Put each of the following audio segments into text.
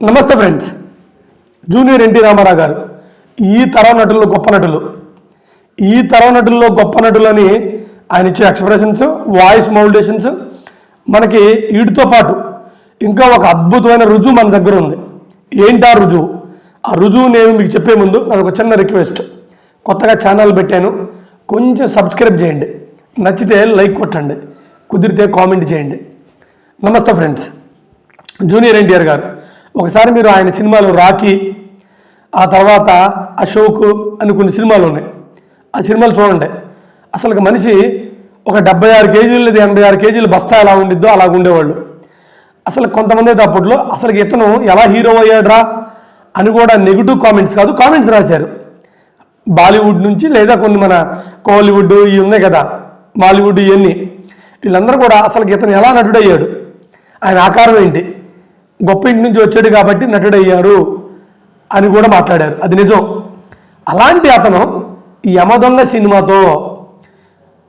నమస్తే friends. Junior NT Ramarao గారు ఈ తరం నటుల్లో గొప్ప నటులు. ఈ తరం నటుల్లో గొప్ప నటులని ఆయన ఇచ్చే ఎక్స్ప్రెషన్స్ వాయిస్ మౌల్డేషన్స్ మనకి వీటితో పాటు ఇంకా ఒక అద్భుతమైన రుజువు మన దగ్గర ఉంది. ఏంటి ఆ రుజువు? ఆ రుజువు నేను మీకు చెప్పే ముందు నాకు ఒక చిన్న రిక్వెస్ట్ కొత్తగా ఛానల్ పెట్టాను. కొంచెం సబ్స్క్రైబ్ చేయండి. నచ్చితే లైక్ కొట్టండి. కుదిరితే కామెంట్ చేయండి. నమస్తే ఫ్రెండ్స్. జూనియర్ ఎన్టీఆర్ గారు ఒకసారి మీరు ఆయన సినిమాలు రాఖీ ఆ తర్వాత అశోక్ అని కొన్ని సినిమాలు ఉన్నాయి. ఆ సినిమాలు చూడండి. అసలు మనిషి ఒక డెబ్బై ఆరు కేజీలు లేదా ఎనభై ఆరు కేజీలు బస్తా ఎలా ఉండిద్దో అలా ఉండేవాళ్ళు. అసలు కొంతమంది అయితే అప్పట్లో అసలు ఇతను ఎలా హీరో అయ్యాడ్రా అని కూడా నెగిటివ్ కామెంట్స్ కాదు కామెంట్స్ రాశారు. బాలీవుడ్ నుంచి లేదా కొన్ని మన కోలీవుడ్ ఇవి ఉన్నాయి కదా బాలీవుడ్ ఇవన్నీ వీళ్ళందరూ కూడా అసలు ఇతను ఎలా నటుడయ్యాడు ఆయన ఆకారం ఏంటి గొప్ప ఇంటి నుంచి వచ్చాడు కాబట్టి నటుడయ్యారు అని కూడా మాట్లాడారు. అది నిజం. అలాంటి అతను యమదొంగ సినిమాతో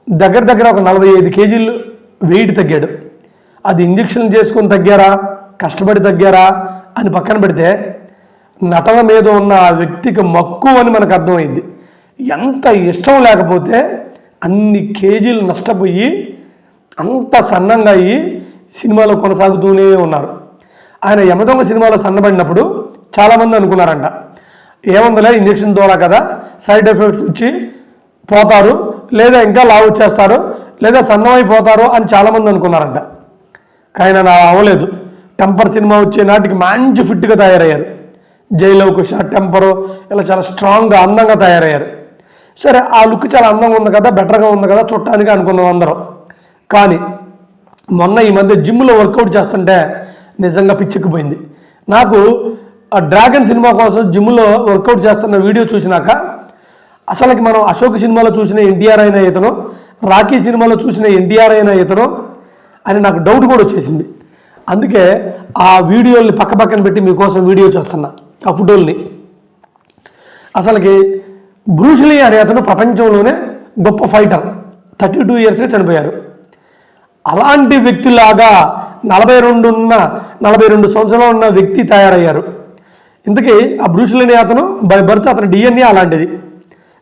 దగ్గర దగ్గర ఒక నలభై ఐదు కేజీలు వెయిట్ తగ్గాడు. అది ఇంజక్షన్ చేసుకొని తగ్గారా? కష్టపడి తగ్గారా? అని పక్కన పెడితే నటన మీద ఉన్న ఆ వ్యక్తికి మక్కువ అని మనకు అర్థమైంది. ఎంత ఇష్టం లేకపోతే అన్ని కేజీలు నష్టపోయి అంత సన్నంగా అయ్యి సినిమాలో కొనసాగుతూనే ఉన్నారు. ఆయన యమదొంగ సినిమాలో సన్నబడినప్పుడు చాలామంది అనుకున్నారంట. ఏముందిలే ఇంజక్షన్ ద్వారా కదా సైడ్ ఎఫెక్ట్స్ వచ్చి పోతారు లేదా ఇంకా లావు వచ్చేస్తారు లేదా సన్నమైపోతారు అని చాలామంది అనుకున్నారంట. కానీ నా అవ్వలేదు. టెంపర్ సినిమా వచ్చే నాటికి మంచి ఫిట్గా తయారయ్యారు. జైలవ్ షార్ట్ టెంపరు ఇలా చాలా స్ట్రాంగ్గా అందంగా తయారయ్యారు. సరే ఆ లుక్ చాలా అందంగా ఉంది కదా బెటర్గా ఉంది కదా చుట్టానికి అనుకున్నాం అందరం. కానీ మొన్న ఈ మధ్య జిమ్లో వర్కౌట్ చేస్తుంటే నిజంగా పిచ్చెక్కిపోయింది. నాకు ఆ డ్రాగన్ సినిమా కోసం జిమ్లో వర్కౌట్ చేస్తున్న వీడియో చూసినాక అసలుకి మనం అశోక్ సినిమాలో చూసిన ఎన్టీఆర్ అయిన ఇతను రాఖీ సినిమాలో చూసిన ఎన్టీఆర్ అయిన ఇతను అని నాకు డౌట్ కూడా వచ్చేసింది. అందుకే ఆ వీడియోల్ని పక్క పక్కన పెట్టి మీకోసం వీడియో చేస్తున్నా ఆ ఫోటోల్ని. అసలుకి బ్రూస్లీ అనే అతను ప్రపంచంలోనే గొప్ప ఫైటర్. థర్టీ టూ ఇయర్స్గా చనిపోయారు. అలాంటి వ్యక్తిలాగా నలభై రెండు ఉన్న నలభై రెండు సంవత్సరాలు ఉన్న వ్యక్తి తయారయ్యారు. ఇంతకీ ఆ బ్రూషులని అతను బై బర్త్ అతని డిఎన్ఏ అలాంటిది.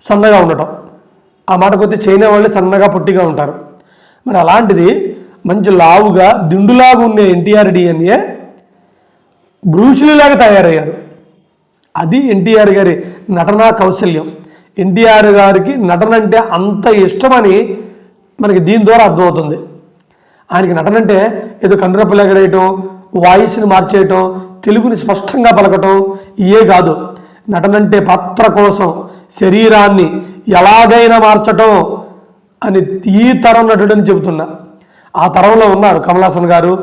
సన్నగా ఉండటం. ఆ మాట కొద్ది చైనా వాళ్ళు సన్నగా పొట్టిగా ఉంటారు. మరి అలాంటిది మంచి లావుగా దిండులాగా ఉండే ఎన్టీఆర్ డిఎన్ఏ బ్రూస్లీలాగా తయారయ్యారు. అది ఎన్టీఆర్ గారి నటనా కౌశల్యం. ఎన్టీఆర్ గారికి నటన అంటే అంత ఇష్టమని మనకి దీని ద్వారా అర్థమవుతుంది. ఆయనకి నటన అంటే ఏదో కండ్రపలగడేయటం వాయిస్ని మార్చేయటం తెలుగుని స్పష్టంగా పలకటం ఇయే కాదు. నటన అంటే పాత్ర కోసం శరీరాన్ని ఎలాగైనా మార్చటం అని ఈ తరం నటుడని చెబుతున్నా. ఆ తరంలో ఉన్నారు కమలాసన్ గారు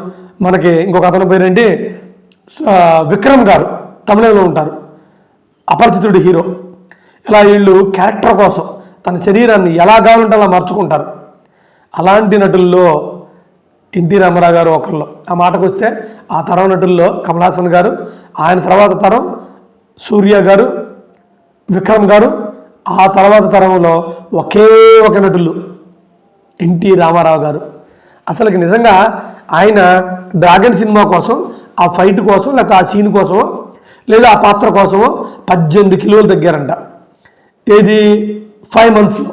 మనకి ఇంకొక అతని పేరేంటి విక్రమ్ గారు తమిళంలో ఉంటారు. అపరిచితుడు హీరో. ఇలా వీళ్ళు క్యారెక్టర్ కోసం తన శరీరాన్ని ఎలా కావాలంటే అలా మార్చుకుంటారు. అలాంటి నటుల్లో ఎన్టీ రామారావు గారు ఒకళ్ళు. ఆ మాటకు వస్తే ఆ తరం నటుల్లో కమలాసన్ గారు ఆయన తర్వాత తరం సూర్య గారు విక్రమ్ గారు ఆ తర్వాత తరంలో ఒకే ఒక నటులు ఎన్టీ రామారావు గారు. అసలుకి నిజంగా ఆయన డ్రాగన్ సినిమా కోసం ఆ ఫైట్ కోసం లేకపోతే ఆ సీన్ కోసమో లేదా ఆ పాత్ర కోసమో పద్దెనిమిది కిలోలు తగ్గారంట. ఏది? ఫైవ్ మంత్స్లో.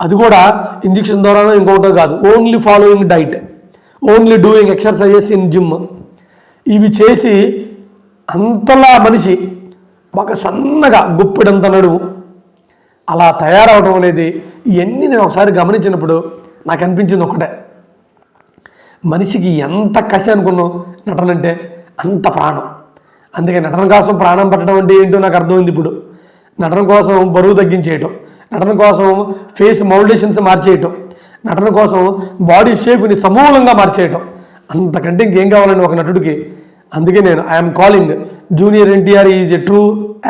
అది కూడా ఇంజక్షన్ ద్వారా ఇంకొకటో కాదు. Only following diet. Only doing exercises in gym. ఇవి చేసి అంతలా మనిషి బాగా సన్నగా గుప్పిడంత నడుము. అలా తయారవడం అనేది ఇవన్నీ నేను ఒకసారి గమనించినప్పుడు నాకు అనిపించింది ఒకటే. మనిషికి ఎంత కసి అనుకున్నాం నటన అంటే అంత ప్రాణం. అందుకే నటన కోసం ప్రాణం పట్టడం అంటే ఏంటో నాకు అర్థమైంది ఇప్పుడు. నటన కోసం బరువు తగ్గించేయటం నటన కోసం ఫేస్ మౌల్డేషన్స్ మార్చేయటం నటన కోసం బాడీ షేప్ని సమూలంగా మార్చేయటం. అంతకంటే ఇంకేం కావాలండి ఒక నటుడికి? అందుకే నేను I'm calling Junior NTR is a true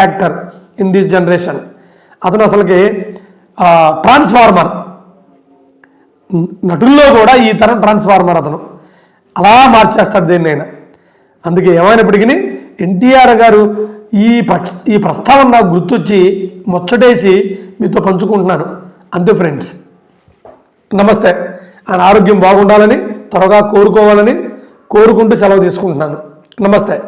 actor in this generation అతను అసలుకి ట్రాన్స్ఫార్మర్ నటుల్లో కూడా ఈ తరం ట్రాన్స్ఫార్మర్ అతను. అలా మార్చేస్తాడు దేన్ని ఆయన అందుకే ఏమైనప్పటికీ ఎన్టీఆర్ గారు ఈ ప్రస్ ఈ ప్రస్తావన నాకు గుర్తొచ్చి ముచ్చటేసి మీతో పంచుకుంటున్నాను. అంతే ఫ్రెండ్స్ నమస్తే. ఆయన ఆరోగ్యం బాగుండాలని త్వరగా కోరుకోవాలని కోరుకుంటూ సెలవు తీసుకుంటున్నాను. నమస్తే.